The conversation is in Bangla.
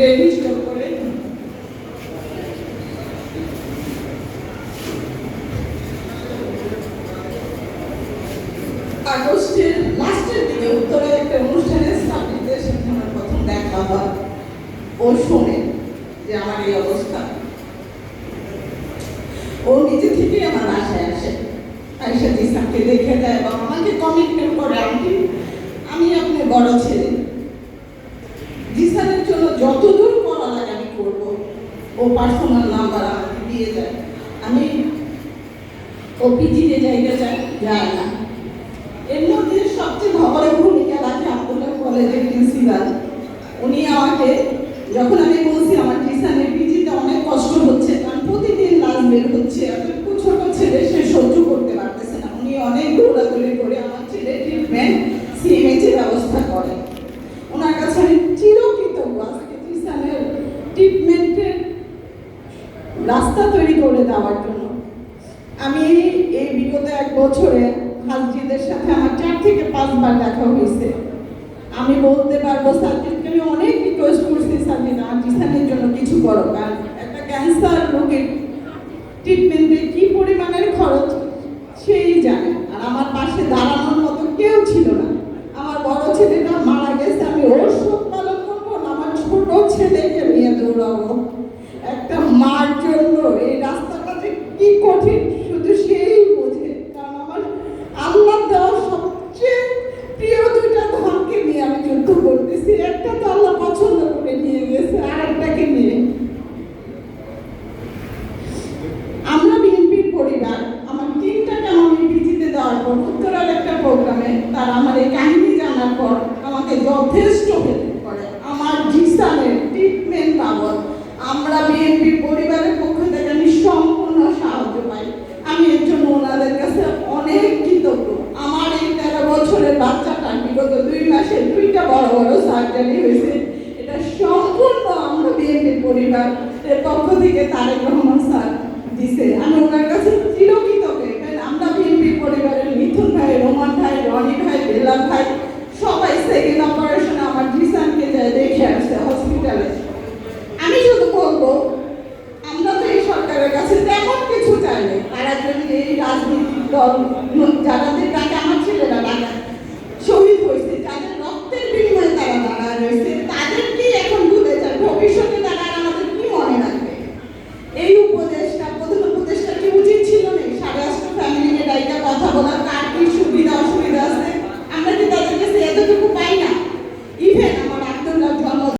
আগস্টের লাস্টের দিকে উত্তরে একটা অনুষ্ঠানে সাবজেক্টের সাথে আমার প্রথম দেখা হয় ও যে আমার এই অবস্থা। ও নিজে থেকেই আমার বাসায় আসে। আয়সা জিসাকে দেখে দেয় এবং আমাকে কমিটমেন্ট করে আমি আপনার বড় ছেলে জিসানের জন্য যতদূর করা লাগে আমি করব ও পার্সোনাল নাম্বার আমাকে দিয়ে দেয়। আমি ও পিজিতে যাইতে চাই, যায় না। এর মধ্যে সবচেয়ে ভালো ভূমিকা রাখে আব্দুল্লাহ কলেজের প্রিন্সিপাল উনি আমাকে, যখন আমি বলছি, আমার টিউশনের পিজিতে অনেক কষ্ট হচ্ছে, কারণ প্রতিদিন লাশ বের হচ্ছে এতটুকু ছোট ছেলে, সে সহ্য করতে পারতেছে না। উনি অনেক দৌড়াদৌড়ি করে আমার ছেলে ট্রিটমেন্ট সিএমএইচের ব্যবস্থা করেন ওনার কাছে আমি চিরকৃতজ্ঞ, আজকে টিউশনের ট্রিটমেন্টের রাস্তা তৈরি করে দেওয়ার জন্য। আমি এই বিগত এক বছরে হাজরিদের সাথে আমার চার থেকে পাঁচবার দেখা হয়েছে। আমি বলতে পারব সার্জিদকে আমি অনেক রিকোয়েস্ট করছি সার্জিদ আমার জিসানের জন্য কিছু করো, কারণ একটা ক্যান্সার রোগের ট্রিটমেন্টে কি পরিমাণের খরচ সেই জানে। আর আমার পাশে দাঁড়ানোর মতো কেউ ছিল না। আমার বড় ছেলেটা মারা গেছে, আমি ওর শোক পালন করব আমার ছোট ছেলেকে নিয়ে দৌড়াবো একটা মার জন্য এই রাস্তাটা যে কি কঠিন শুধু সেই বোঝে কারণ আমার আল্লাহ দেওয়া সবচেয়ে প্রিয় দুইটা ধনকে নিয়ে আমি যুদ্ধ করতেছি একটা তো আল্লাহ পছন্দ করে নিয়ে গেছে আর একটাকে নিয়ে আমরা বিএনপির পরিবার আমার তিনটাকে আমি পিজিতে দেওয়ার পর উত্তরার একটা প্রোগ্রামে তারা আমার এই কাহিনী জানার পর আমাকে যথেষ্ট করে। আমার জিসানের ট্রিটমেন্ট বাবদ আমরা বিএনপির পরিবারের পক্ষ থেকে আমি সম্পূর্ণ সাহায্য পাই। আমি এর জন্য ওনাদের কাছে অনেক কৃতজ্ঞ। আমার এই তেরো বছরের বাচ্চাটা বিগত দুই মাসে দুইটা বড় বড় সার্জারি হয়েছে। এটা সম্পূর্ণ আমরা বিএনপির পরিবারের পক্ষ থেকে তারেক রহমান স্যার দিছে আমি ওনার কাছে চিরকৃতজ্ঞ কারণ আমরা বিএনপির পরিবারের মিথুন ভাই রোমান ভাই রনি ভাই বেলা সবাই সেকেন্ড অপারেশনে আমার জিসানকে যায় দেখে আসছে হসপিটালে আমি শুধু বলব, আমরা তো এই সরকারের কাছে তেমন কিছু চাইনি তারা যদি এই রাজনৈতিক দল, যারা